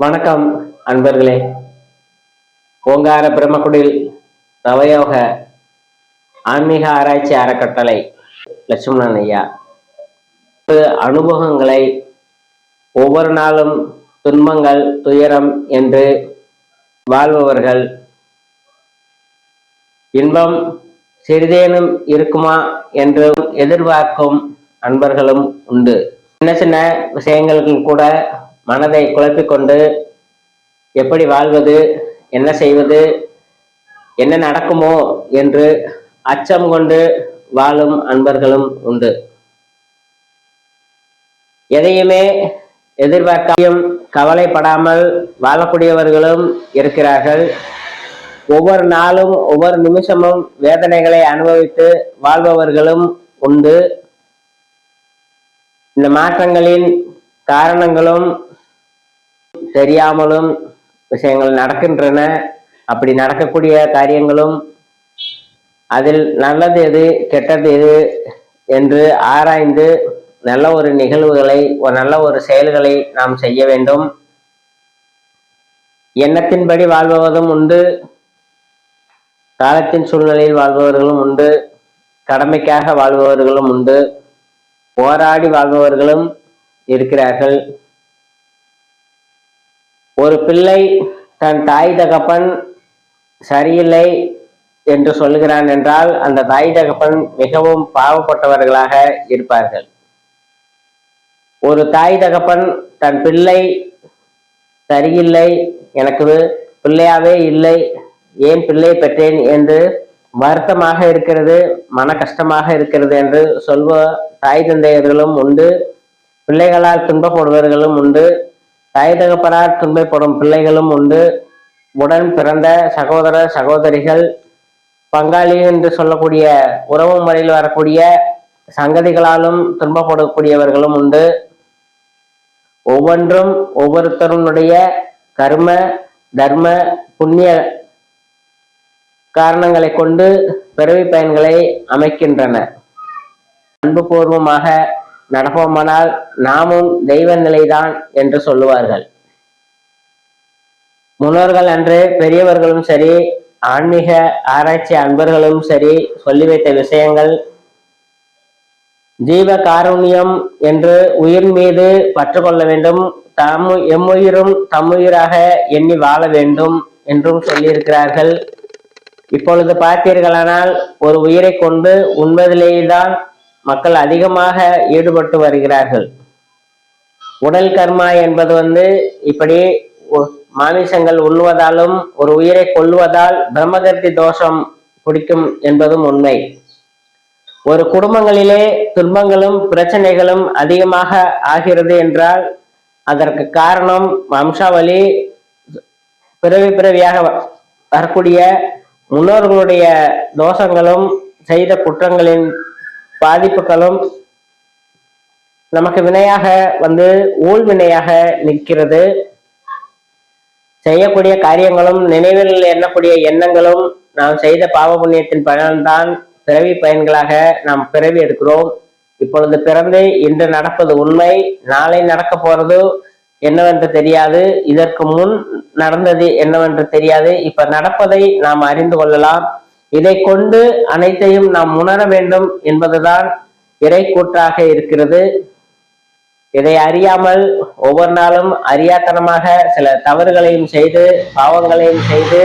வணக்கம் அன்பர்களே. ஓங்கார பிரம்மகுடில் நவயோக ஆன்மீக ஆராய்ச்சி அறக்கட்டளை லட்சுமணன் ஐயா. அனுபவங்களை ஒவ்வொரு நாளும் துன்பங்கள் துயரம் என்று வாழ்பவர்கள் இன்பம் சிறிதேனும் இருக்குமா என்று எதிர்பார்க்கும் அன்பர்களும் உண்டு. சின்ன சின்ன விஷயங்களுக்கு கூட மனதை குழப்பிக்கொண்டு எப்படி வாழ்வது என்ன செய்வது என்ன நடக்குமோ என்று அச்சம் கொண்டு வாழும் அன்பர்களும் உண்டு. எதையுமே எதிர்பார்க்கையும் கவலைப்படாமல் வாழக்கூடியவர்களும் இருக்கிறார்கள். ஒவ்வொரு நாளும் ஒவ்வொரு நிமிஷமும் வேதனைகளை அனுபவித்து வாழ்பவர்களும் உண்டு. இந்த மாற்றங்களின் காரணங்களும் தெரியாமலும் விஷயங்கள் நடக்கின்றன. அப்படி நடக்கக்கூடிய காரியங்களும் அதில் நல்லது எது கெட்டது எது என்று ஆராய்ந்து நல்ல ஒரு நிகழ்வுகளை ஒரு நல்ல ஒரு செயல்களை நாம் செய்ய வேண்டும். எண்ணத்தின்படி வாழ்பவதும் உண்டு. காலத்தின் சூழ்நிலையில் வாழ்பவர்களும் உண்டு. கடமைக்காக வாழ்பவர்களும் உண்டு. போராடி வாழ்பவர்களும் இருக்கிறார்கள். ஒரு பிள்ளை தன் தாய் தகப்பன் சரியில்லை என்று சொல்லுகிறான் என்றால் அந்த தாய் தகப்பன் மிகவும் பாவப்பட்டவர்களாக இருப்பார்கள். ஒரு தாய் தகப்பன் தன் பிள்ளை சரியில்லை எனக்கு பிள்ளையாவே இல்லை ஏன் பிள்ளை பெற்றேன் என்று வருத்தமாக இருக்கிறது மன கஷ்டமாக இருக்கிறது என்று சொல்வ தாய் தந்தையர்களும் உண்டு பிள்ளைகளால் துன்பப்படுபவர்களும் உண்டு. தாய் தகப்பனார் துன்பப்படும் பிள்ளைகளும் உண்டு. உடன் பிறந்த சகோதர சகோதரிகள் பங்காளி என்று சொல்லக்கூடிய உறவு முறையில் வரக்கூடிய சங்கதிகளாலும் துன்பப்படக்கூடியவர்களும் உண்டு. ஒவ்வொன்றும் ஒவ்வொருத்தருடைய கர்ம தர்ம புண்ணிய காரணங்களை கொண்டு பிறவி பயன்களை அமைக்கின்றன. அன்புபூர்வமாக நடப்போமானால் நாமும் தெய்வ நிலைதான் என்று சொல்லுவார்கள். முன்னோர்கள் அன்று பெரியவர்களும் சரி ஆன்மீக ஆராய்ச்சி அன்பர்களும் சரி சொல்லி வைத்த விஷயங்கள் ஜீவ காருண்யம் என்று உயிர் மீது பற்று கொள்ள வேண்டும் தம் எம்முயிரும் தம்முயிராக எண்ணி வாழ வேண்டும் என்றும் சொல்லியிருக்கிறார்கள். இப்பொழுது பார்த்தீர்களானால் ஒரு உயிரை கொண்டு உண்பதிலேதான் மக்கள் அதிகமாக ஈடுபட்டு வருகிறார்கள். உடல் கர்மா என்பது வந்து இப்படி மாமிசங்கள் உண்ணுவதாலும் ஒரு உயிரை கொல்லுவதால் பிரம்மகர்த்தி தோஷம் பிடிக்கும் என்பதும் உண்மை. ஒரு குடும்பங்களிலே துன்பங்களும் பிரச்சனைகளும் அதிகமாக ஆகிறது என்றால் அதற்கு காரணம் வம்சாவளி பிறவி பிறவியாக வரக்கூடிய முன்னோர்களுடைய தோஷங்களும் செய்த குற்றங்களின் பாதிப்புகளும் நமக்கு வினையாக வந்து ஊழ் வினையாக நிற்கிறது. செய்யக்கூடிய காரியங்களும் நினைவில் எண்ணக்கூடிய எண்ணங்களும் நாம் செய்த பாவ புண்ணியத்தின் பலன்தான் பிறவி பயன்களாக நாம் பிறவி எடுக்கிறோம். இப்பொழுது பிறந்து இன்று நடப்பது உண்மை. நாளை நடக்க போறது என்னவென்று தெரியாது. இதற்கு முன் நடந்தது என்னவென்று தெரியாது. இப்ப நடப்பதை நாம் அறிந்து கொள்ளலாம். இதை கொண்டு அனைத்தையும் நாம் உணர வேண்டும் என்பதுதான் இறை கூற்றாக இருக்கிறது. இதை அறியாமல் ஒவ்வொரு நாளும் அறியாத்தனமாக சில தவறுகளையும் செய்து பாவங்களையும் செய்து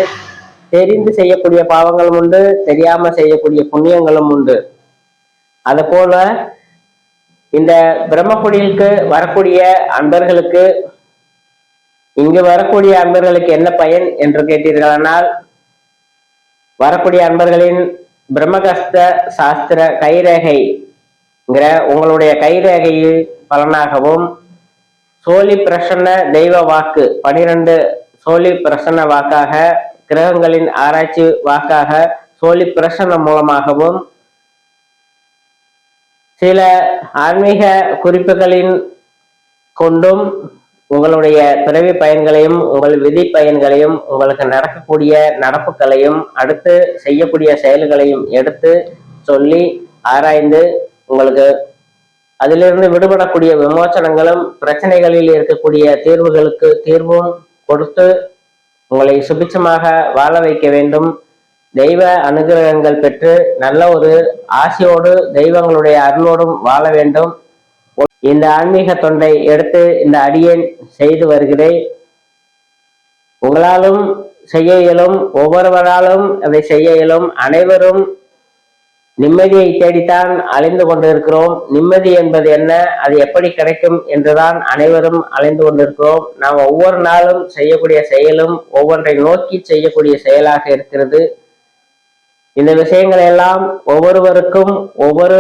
தெரிந்து செய்யக்கூடிய பாவங்களும் உண்டு தெரியாம செய்யக்கூடிய புண்ணியங்களும் உண்டு. அது போல இந்த பிரம்மக்குடிலுக்கு வரக்கூடிய அன்பர்களுக்கு இங்கு வரக்கூடிய அன்பர்களுக்கு என்ன பயன் என்று கேட்டீர்களானால் வரக்கூடிய அன்பர்களின் பிரம்மகஸ்த சாஸ்திர கைரேகைங்கிற உங்களுடைய கைரேகையில் பலனாகவும் சோழி பிரசன்ன தெய்வ வாக்கு பனிரெண்டு சோழி பிரசன்ன வாக்காக கிரகங்களின் ஆராய்ச்சி வாக்காக சோழி பிரசன்னம் மூலமாகவும் சில ஆன்மீக குறிப்புகளின் கொண்டும் உங்களுடைய பிறவி பயன்களையும் உங்கள் விதி பயன்களையும் உங்களுக்கு நடக்கக்கூடிய நடப்புகளையும் அடுத்து செய்யக்கூடிய செயல்களையும் எடுத்து சொல்லி ஆராய்ந்து உங்களுக்கு அதிலிருந்து விடுபடக்கூடிய விமோசனங்களும் பிரச்சனைகளில் இருக்கக்கூடிய தீர்வுகளுக்கு தீர்வும் கொடுத்து உங்களை சுபிச்சமாக வாழ வைக்க வேண்டும். தெய்வ அனுகிரகங்கள் பெற்று நல்ல ஒரு ஆசையோடு தெய்வங்களுடைய அருளோடும் வாழ வேண்டும். இந்த ஆன்மீக தொண்டை எடுத்து இந்த அடியேன் செய்து வருகிறேன். உங்களாலும் செய்ய இயலும் ஒவ்வொருவராலும் அதை செய்ய இயலும். அனைவரும் நிம்மதியை தேடித்தான் அலைந்து கொண்டிருக்கிறோம். நிம்மதி என்பது என்ன? அது எப்படி கிடைக்கும் என்றுதான் அனைவரும் அலைந்து கொண்டிருக்கிறோம். நாம் ஒவ்வொரு நாளும் செய்யக்கூடிய செயலும் ஒவ்வொன்றை நோக்கி செய்யக்கூடிய செயலாக இருக்கிறது. இந்த விஷயங்களை எல்லாம் ஒவ்வொருவருக்கும் ஒவ்வொரு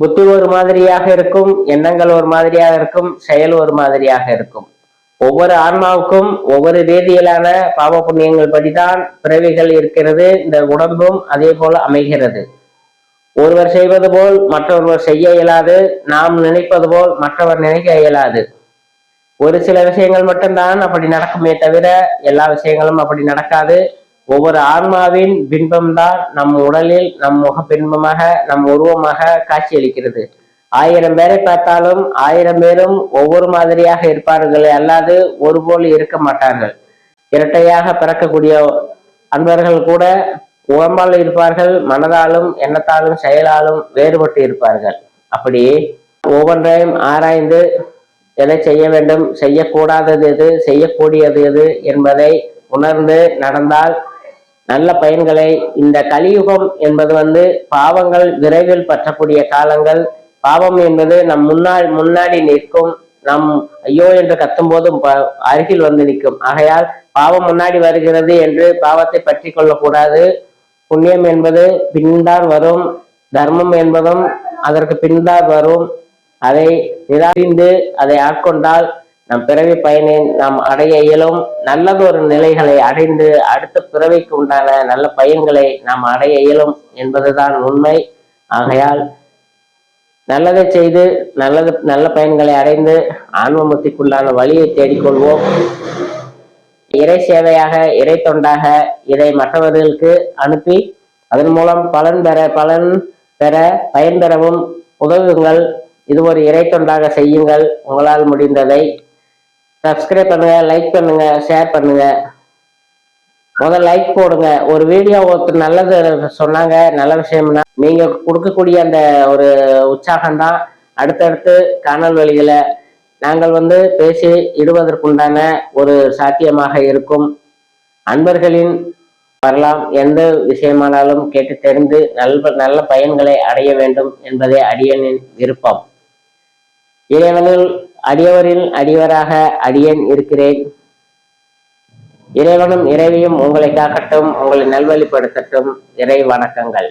புத்தி ஒரு மாதிரியாக இருக்கும் எண்ணங்கள் ஒரு மாதிரியாக இருக்கும் செயல் ஒரு மாதிரியாக இருக்கும். ஒவ்வொரு ஆன்மாவுக்கும் ஒவ்வொரு ரீதியிலான பாவ புண்ணியங்கள் படிதான் பிறவிகள் இருக்கிறது இந்த உடம்பும் அதே போல அமைகிறது. ஒருவர் செய்வது போல் மற்றொருவர் செய்ய இயலாது நாம் நினைப்பது போல் மற்றவர் நினைக்க இயலாது. ஒரு சில விஷயங்கள் மட்டும்தான் அப்படி நடக்குமே தவிர எல்லா விஷயங்களும் அப்படி நடக்காது. ஒவ்வொரு ஆன்மாவின் பின்பம்தான் நம் உடலில் நம் முக பின்பமாக நம் உருவமாக காட்சியளிக்கிறது ஆயிரம் பேரை பார்த்தாலும் ஆயிரம் பேரும் ஒவ்வொரு மாதிரியாக இருப்பார்கள் அல்லாது ஒருபோல் இருக்க மாட்டார்கள். இரட்டையாக பிறக்கக்கூடிய அன்பர்கள் கூட உடம்பால் இருப்பார்கள் மனதாலும் எண்ணத்தாலும் செயலாலும் வேறுபட்டு இருப்பார்கள். அப்படி ஒவ்வொன்றையும் ஆராய்ந்து எதை செய்ய வேண்டும் செய்யக்கூடாதது எது செய்யக்கூடியது எது என்பதை உணர்ந்து நடந்தால் நல்ல பயன்களை. இந்த கலியுகம் என்பது வந்து பாவங்கள் விரைவில் பற்றக்கூடிய காலங்கள். பாவம் என்பது நம் முன்னாள் முன்னாடி நிற்கும். நம் ஐயோ என்று கத்தும் போதும் அருகில் வந்து நிற்கும். ஆகையால் பாவம் முன்னாடி வருகிறது என்று பாவத்தை பற்றி கொள்ளக்கூடாது. புண்ணியம் என்பது பின்தான் வரும். தர்மம் என்பதும் அதற்கு பின்தான் வரும். அதை நிராகரிந்து அதை ஆட்கொண்டால் நம் பிறவி பயனை நாம் அடைய இயலும் நல்லதொரு நிலைகளை அடைந்து அடுத்த பிறவிக்கு உண்டான நல்ல பயன்களை நாம் அடைய இயலும் என்பதுதான் உண்மை. ஆகையால் நல்லதை செய்து நல்லது நல்ல பயன்களை அடைந்து ஆன்மமுத்திக்குள்ளான வழியை தேடிக்கொள்வோம். இறை சேவையாக இறை தொண்டாக இதை மற்றவர்களுக்கு அனுப்பி அதன் மூலம் பலன் பெற பலன் பெற பயன் பெறவும் உதவுங்கள். இது ஒரு இறை தொண்டாக செய்யுங்கள். உங்களால் முடிந்ததை சப்ஸ்கிரைப் பண்ணுங்க லைக் பண்ணுங்க ஷேர் பண்ணுங்க. முதல்ல லைக் போடுங்க. ஒரு வீடியோ ஒருத்தர் நல்லது சொன்னாங்க நல்ல விஷயம்னா நீங்க கொடுக்கக்கூடிய அந்த ஒரு உற்சாகம் தான் அடுத்தடுத்து காணல் வழிகளை நாங்கள் வந்து பேசி இடுவதற்குண்டான ஒரு சாத்தியமாக இருக்கும். அன்பர்களின் வரலாம் எந்த விஷயமானாலும் கேட்டு தெரிந்து நல்ல நல்ல பயன்களை அடைய வேண்டும் என்பதே அடியனின் விருப்பம். இறைவனில் அடியவரில் அடியவராக அடியன் இருக்கிறேன். இறைவனும் இறைவியும் உங்களை காக்கட்டும் உங்களை நல்வழிப்படுத்தட்டும் இறை வணக்கங்கள்.